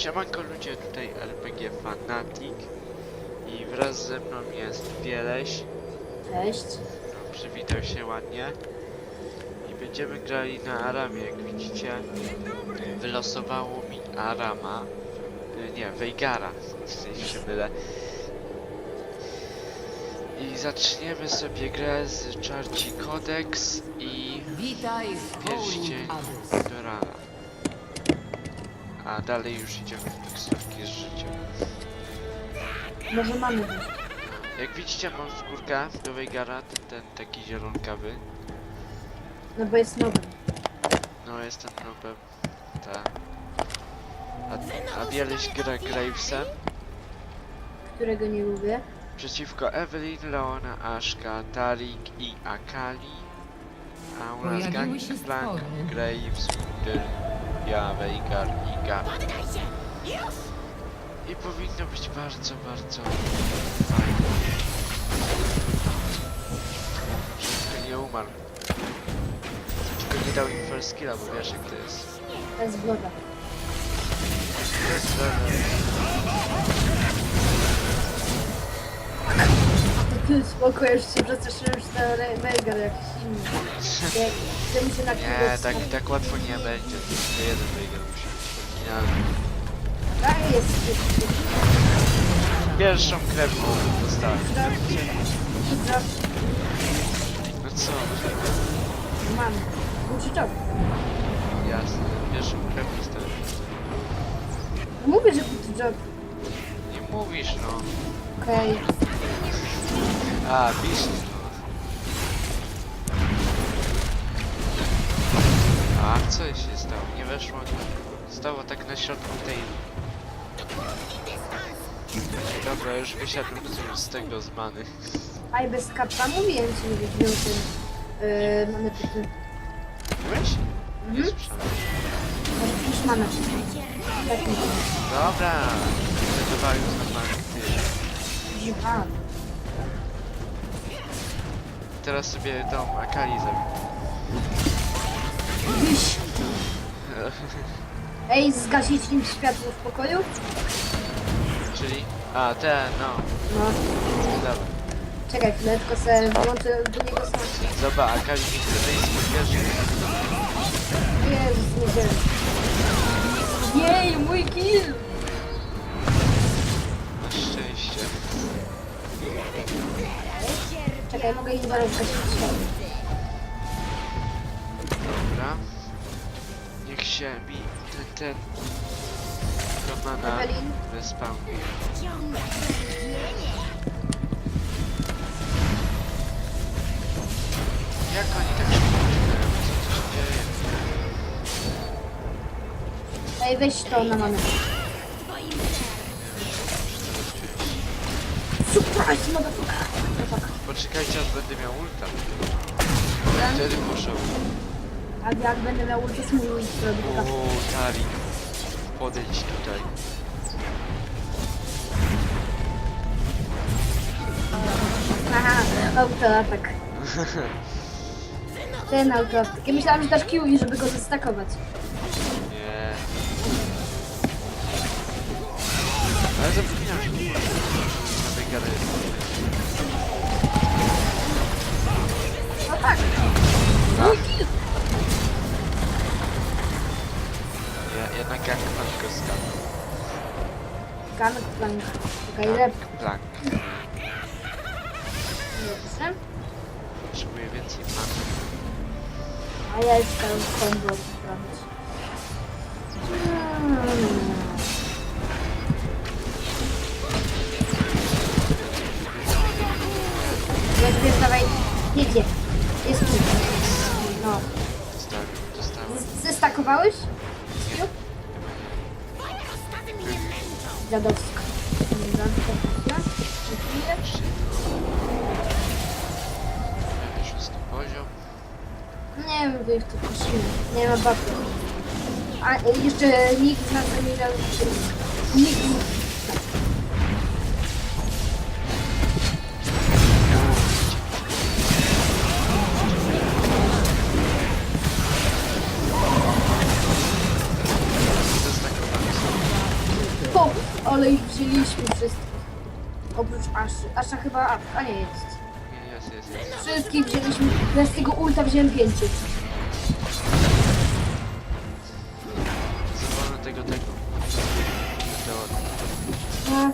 Siemanko ludzie, tutaj RPG Fanatic i wraz ze mną jest Bieleś, Cześć. no, przywitał się ładnie. I będziemy grali na Aramie, jak widzicie. Wylosowało mi Arama, y, nie, Veigara, jeśli się mylę. I zaczniemy sobie grę z Czarci Codex i Witaj w Pierścień Abyss. A dalej już idziemy w teksturki z życiem. Może mamy go. Jak widzicie mam skórkę do Veigara, ten, ten taki zielonkawy. No bo jest nowy. No jestem nobem. Ta. A, a Bieleś gra Gravesem Którego nie lubię. przeciwko Evelyn, Leona, Ashka, Tarik i Akali. A u nas Pojawiły się Gangplank, stwory. Graves, Windel, ja, Veigar i Gar. I powinno być bardzo, bardzo fajnie. Wszystko nie umarł. Tylko nie dał im first killa, bo wiesz jak to jest. To jest zgoda. To jest level. Spoko, już się przestraszyłem, że to Veigar jakiś inny. Nie, Chcę mi się na Nie, kogoś tak, tak łatwo nie będzie. Tylko jeden Veigar musi być oryginalny. A, jest. Pierwszą krew mu dostałem. Drop. No co? Mam. Uczy czołg. Jasne. Pierwszą krew dostałem. Mówię, że drop. Nie mówisz no. Okej. A, pisz. A co się stało? Nie weszło. Stało tak na środku tej. Dobra, już wysiadłem z, tego z many. A i bez kappa mówiłem ci, nie wziął ten... Yy, mamy pyty. Byłeś? Nie Mhm. słyszałem. Już mamy. Tak Dobra. Zdecydowali już na many. Ty. A, Teraz sobie tą Akali. Wyś. Ej, zgasić im światło w pokoju? Czyli. A, ten, no. No. Dobra. Czekaj chwilę, tylko sobie włączę do niego sam. Zobacz, Akali nie chce wyjść z pierwszy. Jezus, nie wiem. Jej, mój kill! Na szczęście. Czekaj, mogę zgasić światło. Dobra. Niech się mi ten, ten Romana Ewelin? Jak oni tak szybko uciekają? Co tu się dzieje? Ej, weź to na mamę. Surprise, motherfucker! Chłopak. Poczekajcie aż będę miał ulta. Wtedy muszę. A jak będę miał ulti, mój ult tak. Uuu, Tari. Podejdź tutaj. Aha, autoatak. Ten autoatak. Ja myślałam, że dasz kiwi, żeby go zestakować. Na wygarę. No tak. Mój kill! Ja, jednak gangplank go skam. Kamek plank. Czekaj, rep. Gangplank. Dobrze. Potrzebuję więcej many. A ja jeszcze combo zrobić. Hmm. Dawaj. Jedzie. Jest tu. No. Zestakowałeś? Dziadowsko. To szósty poziom. Nie wiem, wy ich. Nie ma babki. A jeszcze nikt z nas nie miał... Nikt... Asza chyba... A, a nie jest. Nie, jest, jest, jest. Wszystkich wzięliśmy. Ja z tego ulta wziąłem pięciu. Zawolę tego, tego. Teorii. No,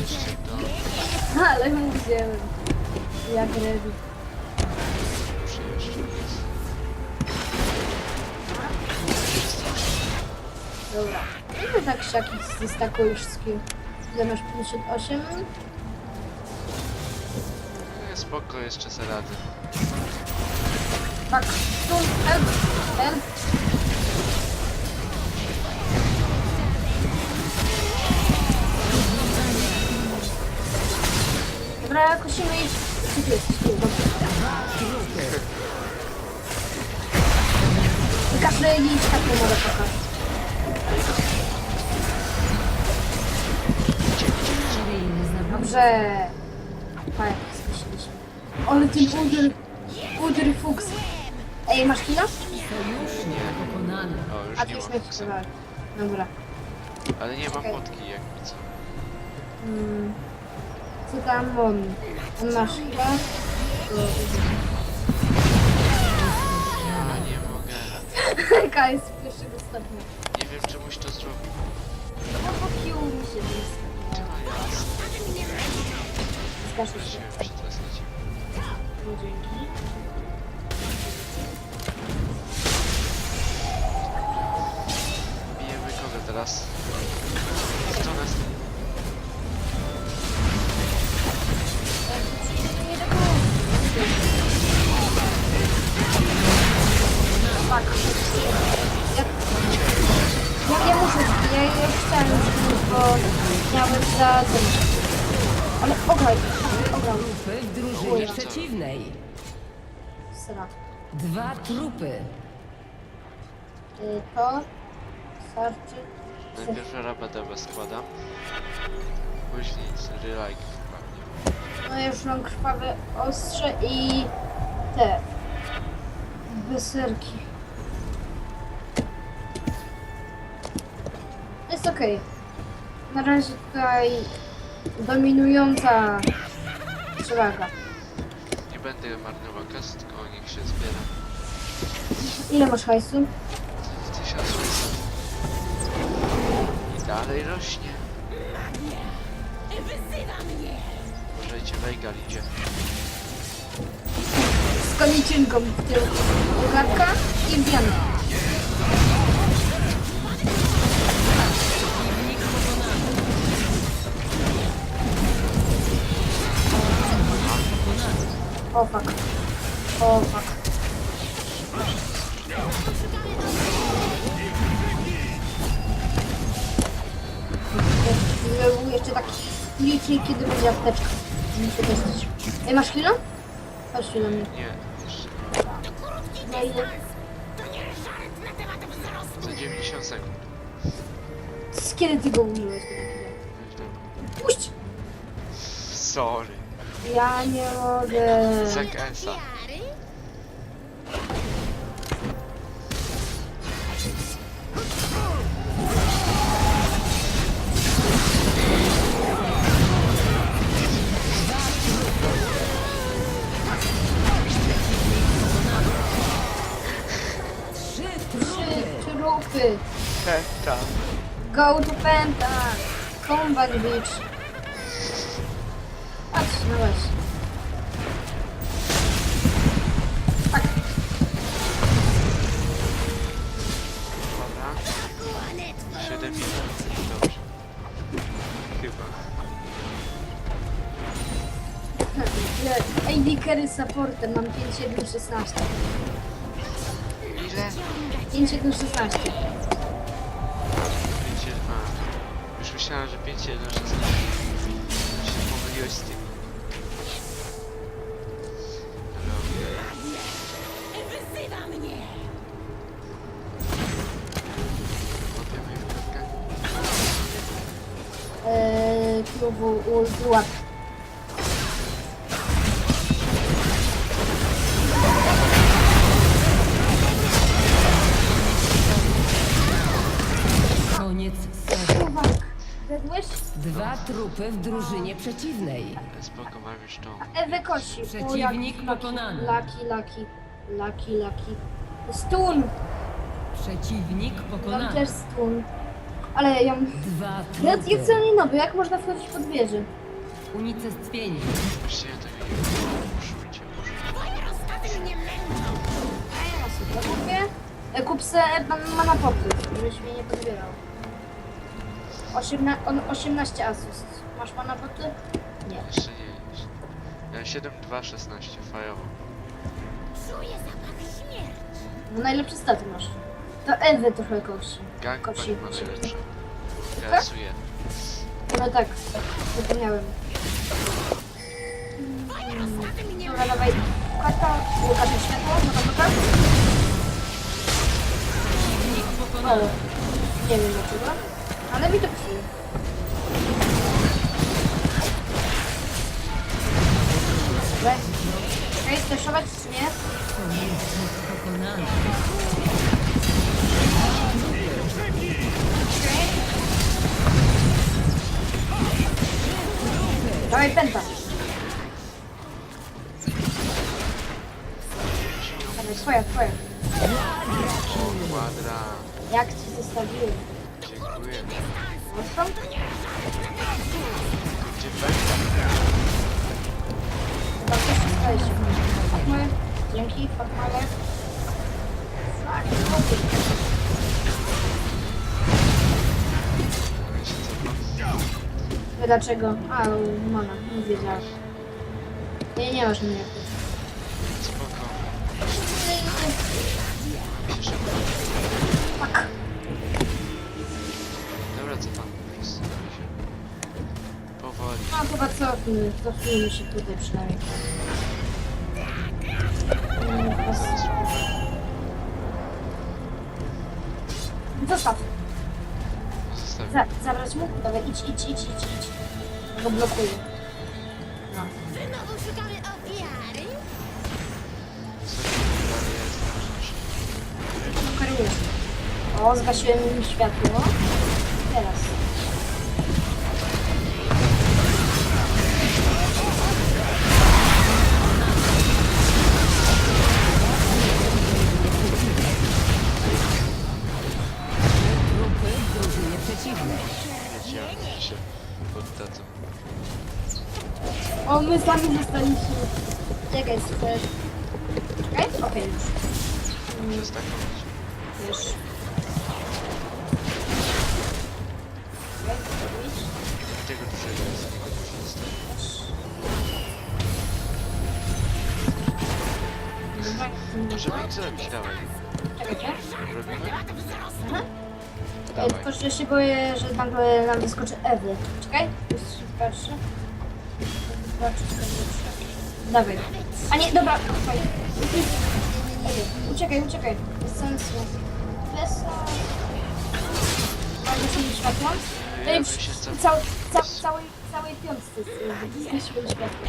Jeszcze to. ale mu wziąłem. Jak ready. Muszę jeszcze raz. Dobra. Ile tak szaki zestakujesz skill? Masz 58? Nie, spoko, jeszcze se radzę. Tak. Tu, help, help. Dobra, kosimy ich. Gdzie ty jesteś? Tu. Każdy idź tak nie mogę pokazać. Dobrze. Tak, skosiliśmy. Ale ten uder, uder fuks. Ej, masz kilo? Pokonany. O, już A nie ty już mam mnie wstrzymałeś. Dobra. Ale nie mam Okej. potki, jakby co. Mm. Co tam on? On ma chwilę? Ja nie mogę. Jaka jest z pierwszego stopnia? Nie wiem, czemuś to zrobił. No bo kił mi się wyskakuje. Tyle jasne. Musimy przetestać. No, Dzięki. Trupy. Y, To starczy. Najpierw rabatewę składam. Później relajk wpadnie. No ja już mam krwawe ostrze i te wyserki. Jest okej. Na razie tutaj dominująca przewaga. Nie będę marnował kasy, tylko niech się zbiera. Ile masz hajsu? 1600. I dalej rośnie. Uważajcie, Weigal idzie. Z koniczynką w tył. Ugadka i wbijamy. O fuck. O fuck. Będzie apteczka. Muszę testować. Ej, masz chwilę? Chodź tu do mnie. Nie, jeszcze. Na ile? Za 90 sekund. Z kiedy ty go użyłeś? Puść! Sorry. Ja nie mogę. Zak Ensa. Combat Beach. Patrz, no weź. Tak. Dobra. 7 minut. Dobrze. Chyba. Ile? AD Carry Supporter. Mam 5, 7, 16. Ile? 5, 7, 16. 5, a. Myślałem, że 5, 1, 16. Się pomyliłeś z tym. Eee, klubu Ultuat. Dwa trupy w drużynie przeciwnej. Spoko, mam już tą. Ewę kosi. Przeciwnik pokonany. Laki, laki, laki, laki. Stun! Przeciwnik Tam pokonany. też stun. Ale ja... Dwa Ja, ja trupy. chcę nie nowy, jak można wchodzić pod wieżę? Unicestwienie. Właśnie ja tego nie wiem. Puszujcie. Ja sobie kupię. E, Kup se ma- mana popyt, żebyś mnie nie podbierał. Osiemna, on 18 asyst. Masz mana popyt? Nie. Jeszcze nie jest. Ja 7, 2, 16, fajowo. No najlepsze staty masz. To Ewy trochę kosi. Gangbang Kosi. ma najlepsze. Grasuje. No tak, zapomniałem. Mm, Dobra, dawaj. Kata, Łukasz światło, no to tak? Pokonany. nie wiem dlaczego, ale mi to psuje. Streszować czy nie? Dawaj pęta. Dawaj, twoja, twoja. O, kwadra. Jak ci zostawiłem? Dziękuję. Gdzie? Chyba się. Fatmy, dzięki. Tak, cofam. Dlaczego? A, mana, nie wiedziałam. Nie, nie masz mnie. No chyba cofnijmy, cofnijmy się tutaj przynajmniej. Teraz- Zostaw. Zostawię. Za, zabrać mu? Dawaj, idź, idź, idź, idź, idź. Go blokuję. No. Znowu szukamy ofiary? Jest? Kariusz. O, zgasiłem im światło. Teraz. Przeciwnej. Wiedziałem, że się poddadzą. O, my sami zostaliśmy. Czekaj, super. Czekaj? Okej. Mm, Przestakować. Już. Czekaj, zrobić. Tego dużego jest. nie. Dobra, Możemy ich zrobić, dawaj. Czekajcie. Robimy? Aha. Dawaj. tylko że się boję, że nagle nam wyskoczy Ewy. Czekaj, już patrzę. Trzy, cztery, trzy. Dawaj. A nie, dobra. Ewy, Uciekaj, uciekaj. Bez sensu. Bez. Mam się światło? No i przy, cał, cał, całej, całej piątce światło.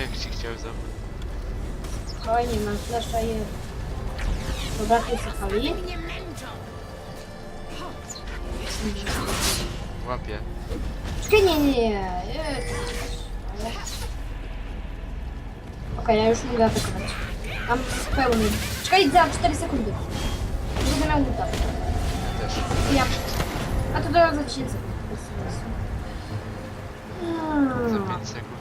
Jak ci chciał zabrać. Spokojnie, mam flasza i... Dobra, tu słuchali. Mnie męczą. Łapie. Czekaj, nie, nie, nie. Okej, ja już mogę atakować. Mam pełny. Czekaj, za 4 sekundy. Będę miał ulta. Też. Ja. A to teraz za 10 sekund. Bez sensu. Za Hmm. 5 sekund.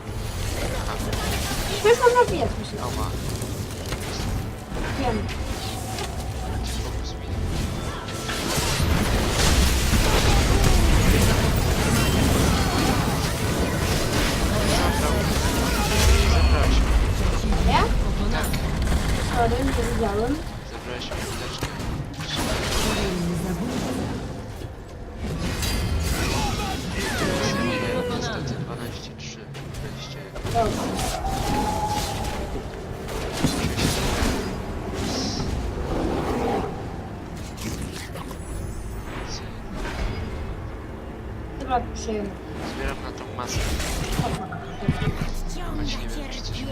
To już można wbijać, myślę. Ała. Wiem. Zabrałeś mnie. Nie? Pokonany. Sorry, nie widziałem. Zabrałeś mi apteczkę. Niestety 12, 3, 21. Dobra. Dobra, przyjemnie. Zbieram na tą maskę. Choć nie wiem, czy coś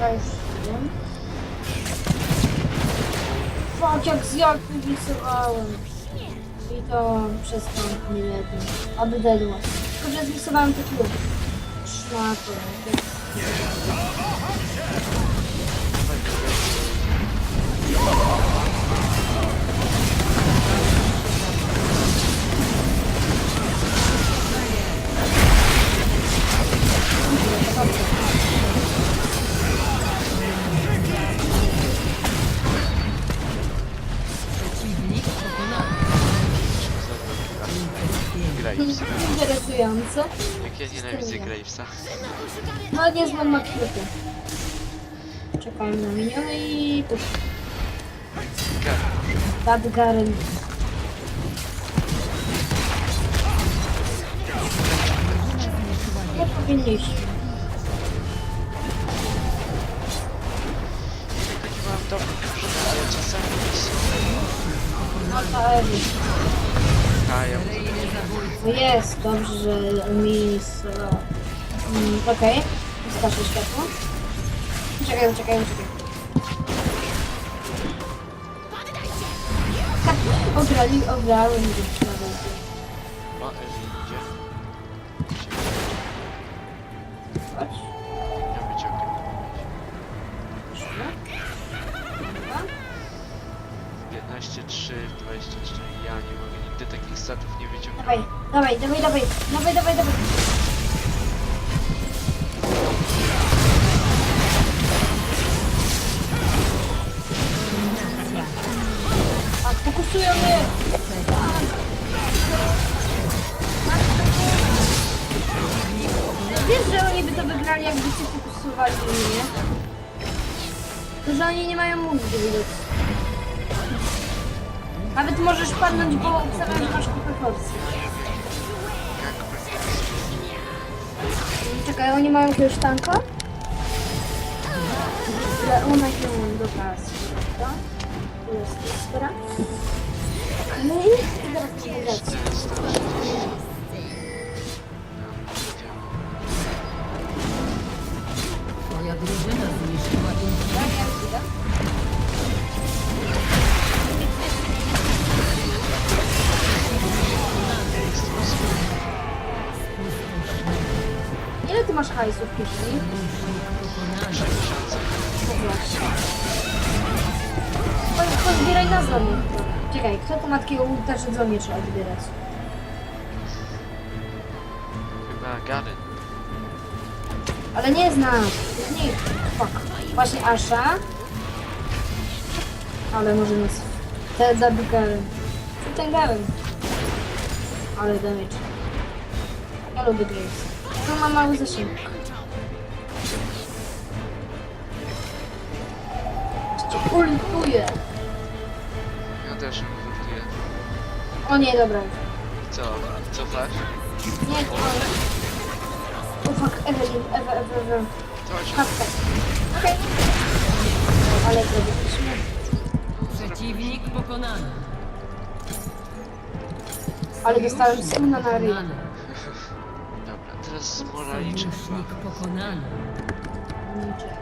Ja już wiem. Fuck, jak zjaktywizowałem. I to przez to nie jedno. Aby dedła. Tylko, że zwisowałem to klub. Szmaty. Przeciwnik Gravesa. No nie znam makryty. Czekam na miniony i pusz. Bad Garen. Nie powinniśmy. Tylko nie mam drużyn, ale czasami są. No to Ewy. Zabójca. No jest, dobrze, że mi z... Mm, Okej, okay. światło. Czekaj, czekaj, czekaj. Ha, Ograli, ograłem nawet. O, Ewi idzie. Chodź. Ja wyciągam. Dobra. 15, 3, 24. Ja nie mogę nigdy takich statów nie Dawaj, wyciągnąć. dawaj, dawaj, dawaj, dawaj, dawaj, dawaj. A, mają mózgu widać. Nawet możesz padnąć, bo obstawiam, że masz kupę forsy. Czekaj, oni mają jakiegoś tanka? Leona się dobra, dobra. Tu jest iskra. Okej, i teraz nawigacja. Ile ty masz hajsu w kieszeni? pokonany. Chodź, chodź, zbieraj nas do mnie. Czekaj, kto tu ma takiego ulta, że do mnie trzeba odbierać? Chyba Garen. Ale nie znam. Nie, fuck. Właśnie Asha. Ale może nas... Te zabi Garen. Co ten Garen? Ale damage. Ja lubię Graves. To ma mały zasięg. Ultuje. Ja też ultuję. O nie, dobra. Co? Cofasz? Nie, to... O fuck, Evelyn, Ewe, Ewe, Ewe. To się Hashtag. Okej. Ale zrobiliśmy. Przeciwnik pokonany. Ale dostałem stuna na ryj. Pokonany. Teraz moraliczek Sojusznik chyba. pokonany. Niczek.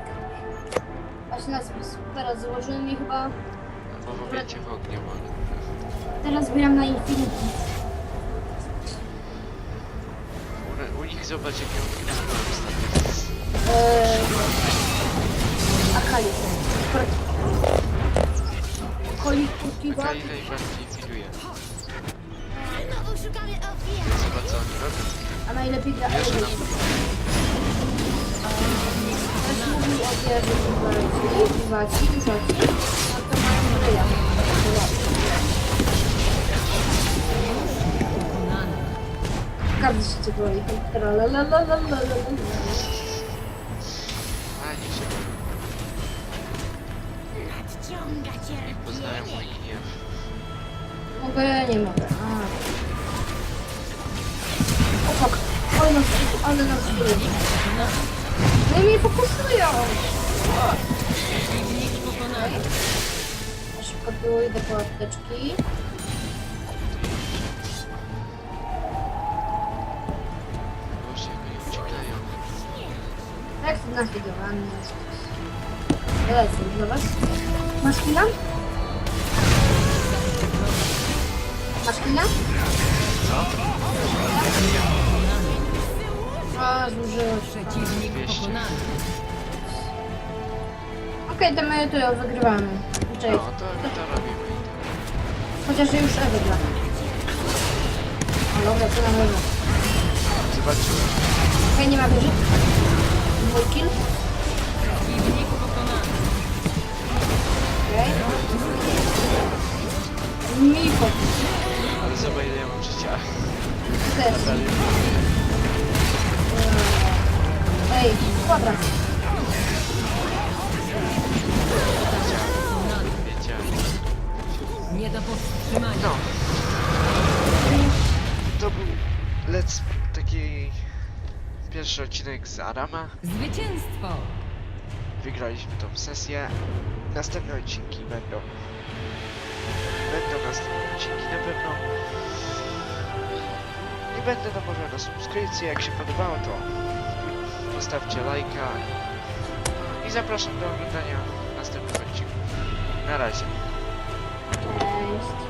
Właśnie nas teraz założyłem i chyba Bo w obiecie w ogniu mogę. teraz zbieram na Infinity. U, u nich zobacz jakie chyba ostatnio. Eee, Akali. Koli. Taka najbardziej. No ofiary. Zobacz co oni robią. A najlepiej Ewy. nam Też mówił o wieży no to mają. Każdy się cię boi. Tralalalalalalala. się bawią. Nadciąga Poznają cierpienie. mój gniew. Mogę, nie mogę. A. O fuck. Ale nas, ale. No i mnie fokusują. Ja Szybko tu idę po apteczki. Boże, jak oni uciekają. Jak to nafigowany jest. Lecę, dobra? Masz kina? Masz kina? A, zużyłeś. Przeciwnik 200. pokonany. Okej, to my tu ją wygrywamy. No, Czekaj, to, to robimy. chociaż już Ewy gra. O, dobra, co nam leży? Zobaczymy. Okej, nie ma wieży. Dwój kill. Przeciwnik pokonany. Okej. Mi fokus. Ale zobacz ile ja mam życia. Też. Dalej. Ej, kwadrat. Nie do powstrzymania. No. To był let's taki pierwszy odcinek z Arama. Zwycięstwo. Wygraliśmy tą sesję. Następne odcinki będą. Będą następne odcinki na pewno. I będę namawiał na subskrypcję. Jak się podobało, to zostawcie lajka. I zapraszam do oglądania następnych odcinków. Na razie. Cześć.